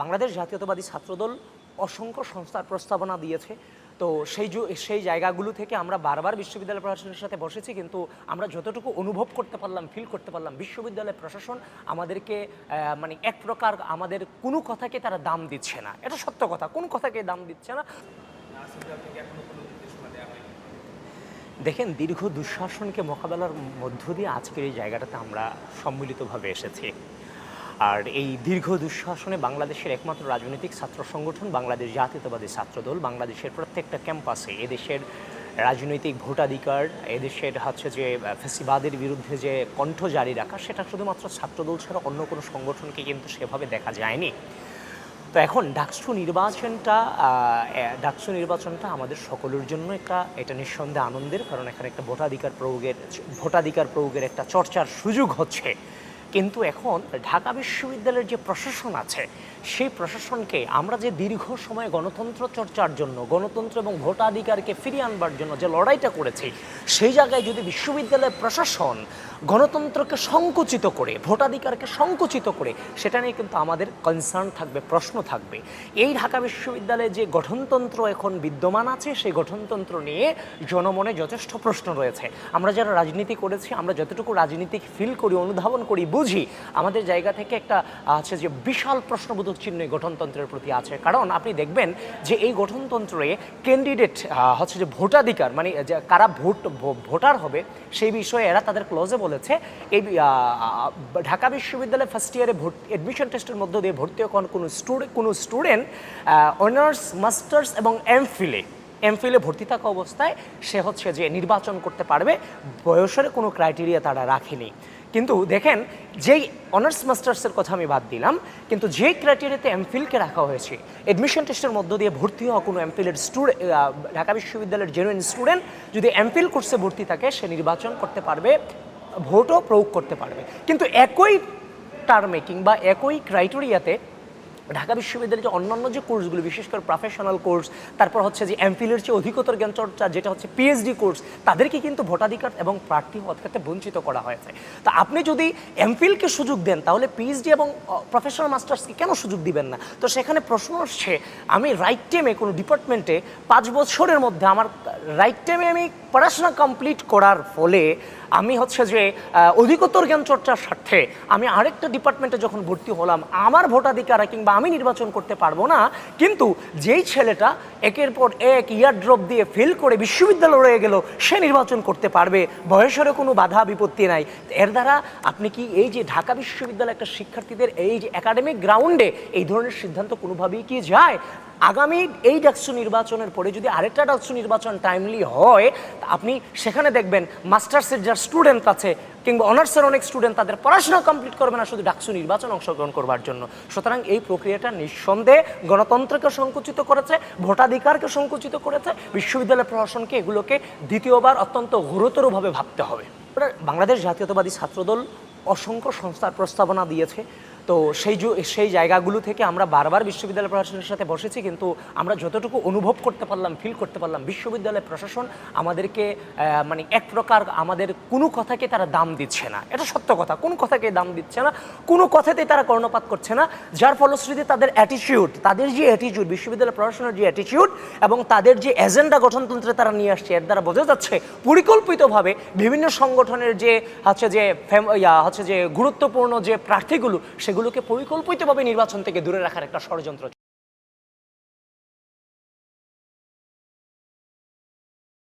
বাংলাদেশ জাতীয়তাবাদী ছাত্রদল অসংখ্য সংস্থার প্রস্তাবনা দিয়েছে। তো সেই সেই জায়গাগুলো থেকে আমরা বারবার বিশ্ববিদ্যালয় প্রশাসনের সাথে বসেছি, কিন্তু আমরা যতটুকু অনুভব করতে পারলাম ফিল করতে পারলাম, বিশ্ববিদ্যালয় প্রশাসন আমাদেরকে মানে এক প্রকার আমাদের কোনো কথাকে তারা দাম দিচ্ছে না। এটা সত্য কথা, কোন কথাকে দাম দিচ্ছে না। দেখেন, দীর্ঘ দুঃশাসনকে মোকাবেলার মধ্য দিয়ে আজকের এই জায়গাটাতে আমরা সম্মিলিতভাবে এসেছি। আর এই দীর্ঘ দুঃশাসনে বাংলাদেশের একমাত্র রাজনৈতিক ছাত্র সংগঠন, বাংলাদেশ জাতীয়তাবাদী ছাত্রদল, বাংলাদেশের প্রত্যেকটা ক্যাম্পাসে এদেশের রাজনৈতিক ভোটাধিকার, এদেশের হচ্ছে যে ফেসিবাদের বিরুদ্ধে যে কণ্ঠ জারি রাখা, সেটা শুধুমাত্র ছাত্রদল ছাড়া অন্য কোনো সংগঠনকে কিন্তু সেভাবে দেখা যায়নি। তো এখন ডাকসু নির্বাচনটা ডাকসু নির্বাচনটা আমাদের সকলের জন্য একটা, এটা নিঃসন্দেহে আনন্দের, কারণ এখানে একটা ভোটাধিকার প্রয়োগের ভোটাধিকার প্রয়োগের একটা চর্চার সুযোগ হচ্ছে। কিন্তু এখন ঢাকা বিশ্ববিদ্যালয়ের যে প্রশাসন আছে, সেই প্রশাসনকে আমরা যে দীর্ঘ সময় গণতন্ত্র চর্চার জন্য, গণতন্ত্র এবং ভোটাধিকারকে ফিরিয়ে আনবার জন্য যে লড়াইটা করেছি, সেই জায়গায় যদি বিশ্ববিদ্যালয়ের প্রশাসন গণতন্ত্রকে সংকুচিত করে, ভোটাধিকারকে সংকুচিত করে, সেটা নিয়ে কিন্তু আমাদের কনসার্ন থাকবে, প্রশ্ন থাকবে। এই ঢাকা বিশ্ববিদ্যালয়ে যে গঠনতন্ত্র এখন বিদ্যমান আছে, সেই গঠনতন্ত্র নিয়ে জনমনে যথেষ্ট প্রশ্ন রয়েছে। আমরা যারা রাজনীতি করেছি, আমরা যতটুকু রাজনীতি ফিল করি, অনুধাবন করি, বুঝি আমাদের জায়গা থেকে একটা আছে যে বিশাল প্রশ্নবোধক চিহ্ন গঠনতন্ত্রের প্রতি আছে। কারণ আপনি দেখবেন যে এই গঠনতন্ত্রে ক্যান্ডিডেট হচ্ছে যে ভোটাধিকার মানে কারা ভোট ভোটার হবে, সেই বিষয়ে এরা তাদের ক্লোজে বলেছে, এই ঢাকা বিশ্ববিদ্যালয়ে ফার্স্ট ইয়ারে ভোট অ্যাডমিশন টেস্টের মধ্য দিয়ে ভর্তি হওয়া কোনো স্টুডেন্ট কোনো স্টুডেন্ট অনার্স মাস্টার্স এবং এমফিলে এমফিলে ভর্তি থাকা অবস্থায় সে হচ্ছে যে নির্বাচন করতে পারবে, বয়সের কোনো ক্রাইটেরিয়া তারা রাখেনি। কিন্তু দেখেন, যেই অনার্স মাস্টার্সের কথা আমি বাদ দিলাম, কিন্তু যে ক্রাইটেরিয়াতে এমফিলকে রাখা হয়েছে অ্যাডমিশন টেস্টের মধ্য দিয়ে ভর্তি হওয়া কোনো এমফিলের স্টুডেন্ট ঢাকা বিশ্ববিদ্যালয়ের জেনুইন স্টুডেন্ট যদি এমফিল কোর্সে ভর্তি থাকে, সে নির্বাচন করতে পারবে, ভোটও প্রয়োগ করতে পারবে। কিন্তু একই টার্মে বা একই ক্রাইটেরিয়াতে ঢাকা বিশ্ববিদ্যালয়ের যে অন্যান্য যে কোর্সগুলো, বিশেষ করে প্রফেশনাল কোর্স তারপর হচ্ছে যে এমফিলের চেয়ে অধিকতর জ্ঞান চর্চা যেটা হচ্ছে পিএইচডি কোর্স তাদেরকে কিন্তু ভোটাধিকার এবং প্রার্থী হওয়ার ক্ষেত্রে বঞ্চিত করা হয়েছে। তা আপনি যদি এমফিলকে সুযোগ দেন, তাহলে পিএইচডি এবং প্রফেশনাল মাস্টার্সকে কেন সুযোগ দিবেন না? তো সেখানে প্রশ্ন আসছে আমি রাইট টাইমে কোনো ডিপার্টমেন্টে পাঁচ বছরের মধ্যে আমার রাইট টাইমে আমি পড়াশোনা কমপ্লিট করার ফলে আমি হচ্ছে যে অধিকতর জ্ঞান চর্চার স্বার্থে আমি আরেকটা ডিপার্টমেন্টে যখন ভর্তি হলাম, আমার ভোটাধিকার কিংবা আমি নির্বাচন করতে পারব না, কিন্তু যেই ছেলেটা একের পর এক ইয়ার ড্রপ দিয়ে ফেল করে বিশ্ববিদ্যালয় রয়ে গেল, সে নির্বাচন করতে পারবে, বয়সেরও কোনো বাধা বিপত্তি নাই। এর দ্বারা আপনি কি এই যে ঢাকা বিশ্ববিদ্যালয় একটা শিক্ষার্থীদের এই যে একাডেমিক গ্রাউন্ডে এই ধরনের সিদ্ধান্ত কোনোভাবেই কি যায়? আগামী এই ডাকসু নির্বাচনের পরে যদি আরেকটা ডাকসু নির্বাচন টাইমলি হয় আপনি সেখানে দেখবেন মাস্টার্সের যারা স্টুডেন্ট আছে কিংবা অনার্সের অনেক স্টুডেন্ট তাদের পড়াশোনা কমপ্লিট করবে না শুধু ডাকসু নির্বাচন অংশগ্রহণ করবার জন্য। সুতরাং এই প্রক্রিয়াটা নিঃসন্দেহে গণতন্ত্রকে সংকুচিত করেছে, ভোটাধিকারকে সংকুচিত করেছে, বিশ্ববিদ্যালয় প্রশাসনকে এগুলোকে দ্বিতীয়বার অত্যন্ত গুরুতরভাবে ভাবতে হবে। বাংলাদেশ জাতীয়তাবাদী ছাত্রদল অসংখ্য সংস্থার প্রস্তাবনা দিয়েছে। তো সেই সেই জায়গাগুলো থেকে আমরা বারবার বিশ্ববিদ্যালয় প্রশাসনের সাথে বসেছি, কিন্তু আমরা যতটুকু অনুভব করতে পারলাম ফিল করতে পারলাম, বিশ্ববিদ্যালয় প্রশাসন আমাদেরকে মানে এক প্রকার আমাদের কোনো কথাকে তারা দাম দিচ্ছে না। এটা সত্য কথা। কোন কথাকে দাম দিচ্ছে না, কোনো কথাতেই তারা কর্ণপাত করছে না, যার ফলশ্রুতিতে তাদের অ্যাটিটিউড তাদের যে অ্যাটিটিউড বিশ্ববিদ্যালয় প্রশাসনের যে অ্যাটিটিউড এবং তাদের যে এজেন্ডা গঠনতন্ত্রে তারা নিয়ে আসছে, এর দ্বারা বোঝা যাচ্ছে পরিকল্পিতভাবে বিভিন্ন সংগঠনের যে, হচ্ছে যে হচ্ছে যে গুরুত্বপূর্ণ যে প্রার্থীগুলো সেগুলোকে পরিকল্পিতভাবে নির্বাচন থেকে দূরে রাখার একটা ষড়যন্ত্র